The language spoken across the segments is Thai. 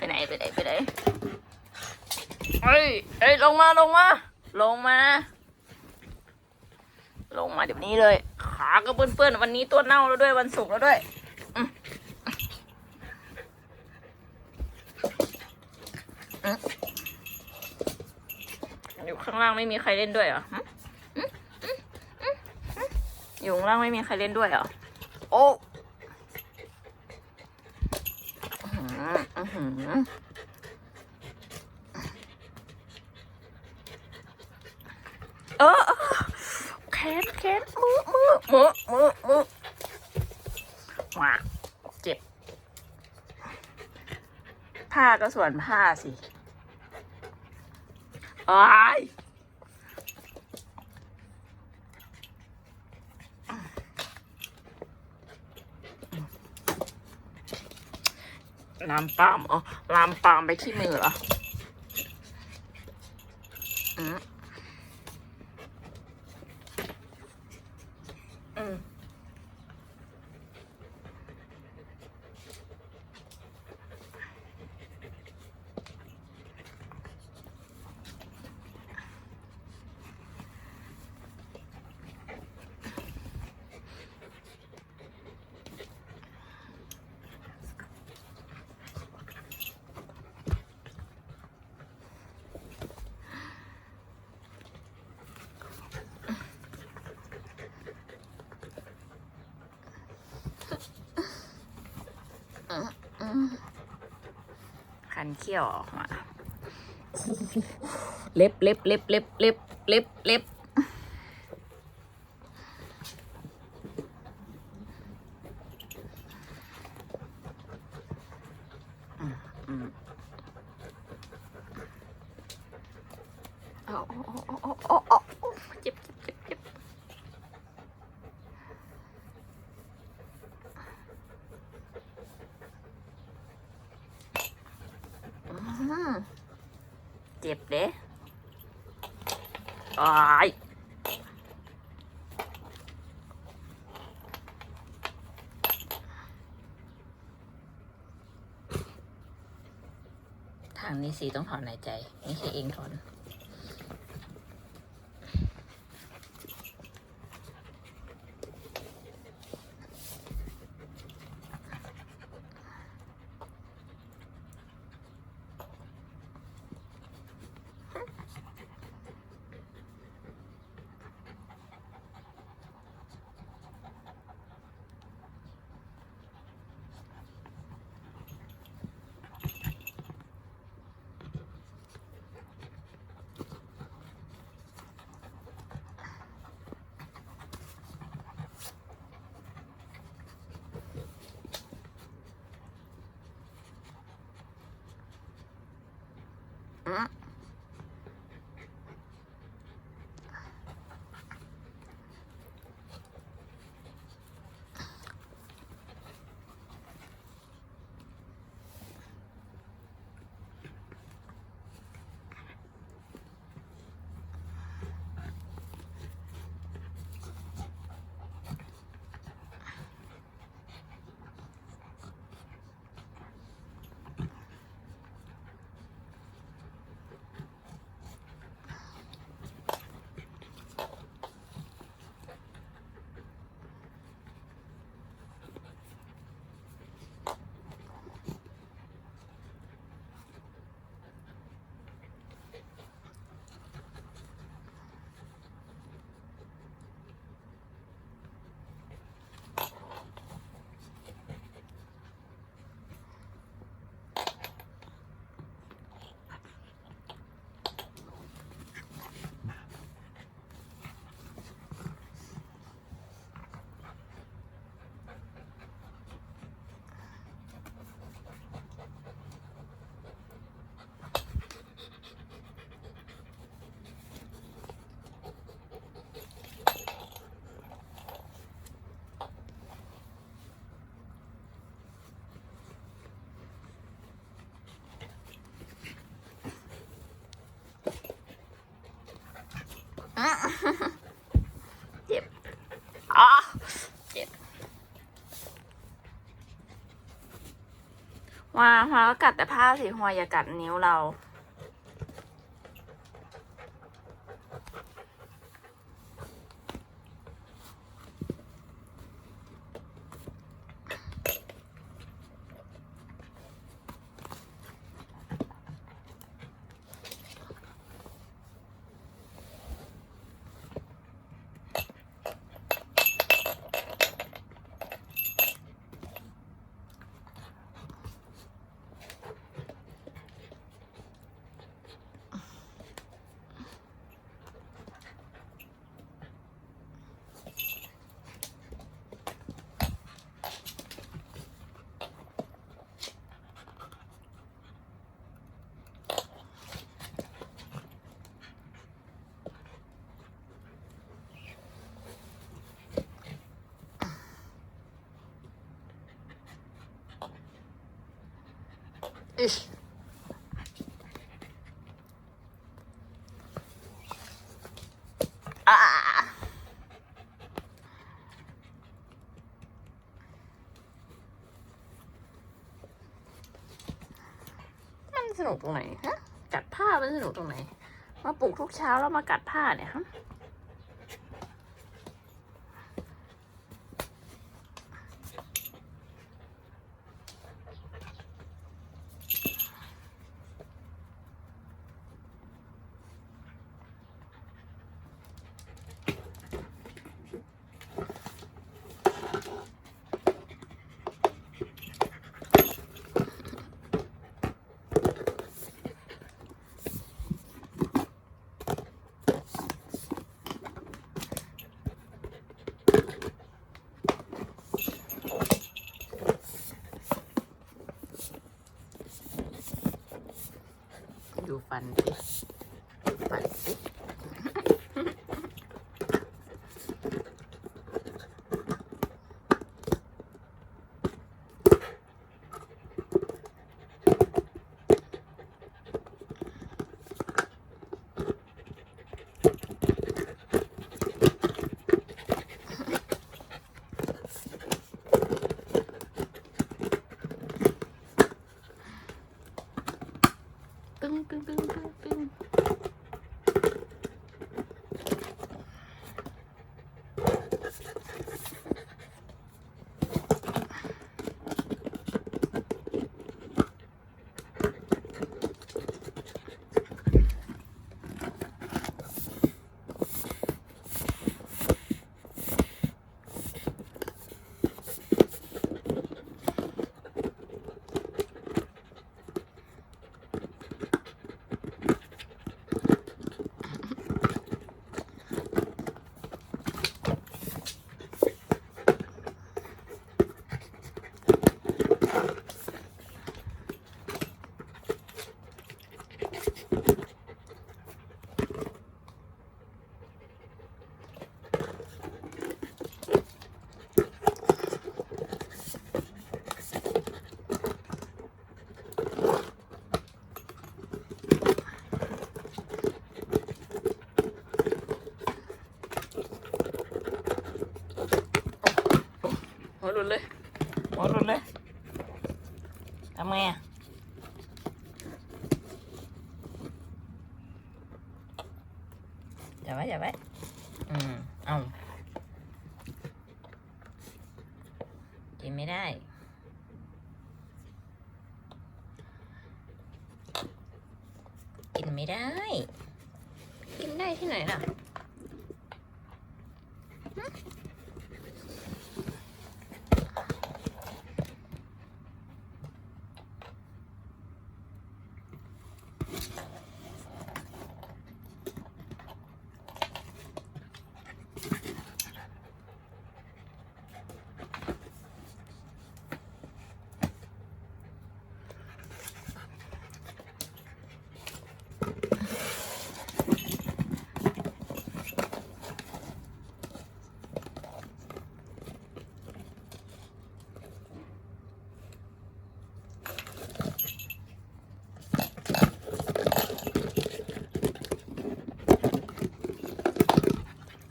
ไปไหนไปไหนไปไหนเฮ้ยเฮ้ยลงมาลงมา ลงมา ลงมาเดี๋ยวนี้เลย ขาก็เปื้อนๆวันนี้ตัวเน่าแล้วด้วยวันศุกร์แล้วด้วยอยู่ข้างล่างไม่มีใครเล่นด้วยเหรออยู่ข้างล่างไม่มีใครเล่นด้วยเหรอ โอ้ ออื้อหือเออเออแขนแขนมือมือมือมือมือว้าเจ็บ ผ้าก็ส่วนผ้าสิอ้าย ลามปามอ๋อลามปามไปที่มือเหรออืม เขี้ยวออกมา เล็บเล็บเล็บเล็บเล็บเล็บเล็บอืมอืมเอาเอาเอาเอาเอาเอาเจ็บเจ็บเจ็บเจ็บอืม เด้อ้ายทางนี้สีต้องถอนหายใจ ไม่ใช่เองถอน อืม เจ็บอ๋อเจ็บว่าฮวาก็กัดแต่ผ้าสิฮวาอย่ากัดนิ้วเรา มันสนุกตรงไหนฮะกัดผ้ามันสนุกตรงไหน มาปลุกทุกเช้าแล้วมากัดผ้าเนี่ยฮะ Atlantis. ลุดเลยหัวหลุดเลยทำไงอะอย่าไว้อย่าไว้อืมเอากินไม่ได้กินไม่ได้ กินได้ที่ไหนล่ะ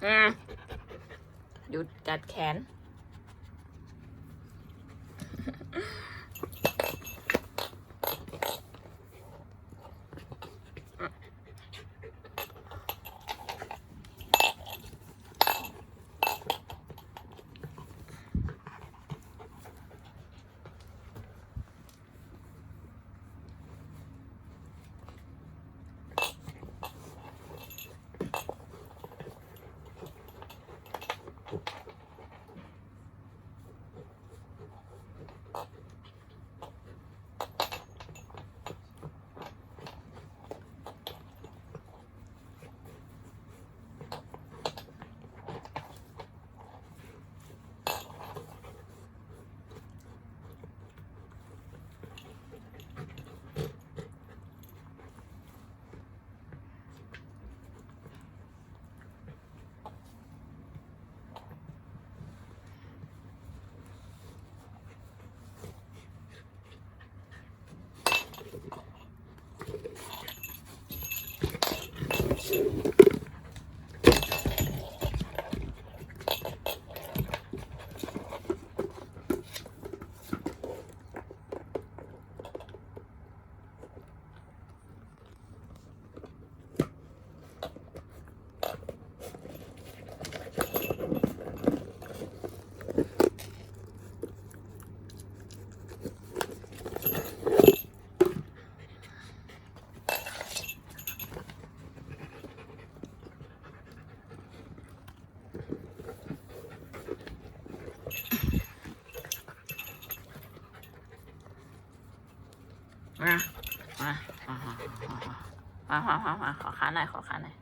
อืมหยุดกัดแขน Cool. มามามาขอขาหน่อยขอขาหน่อย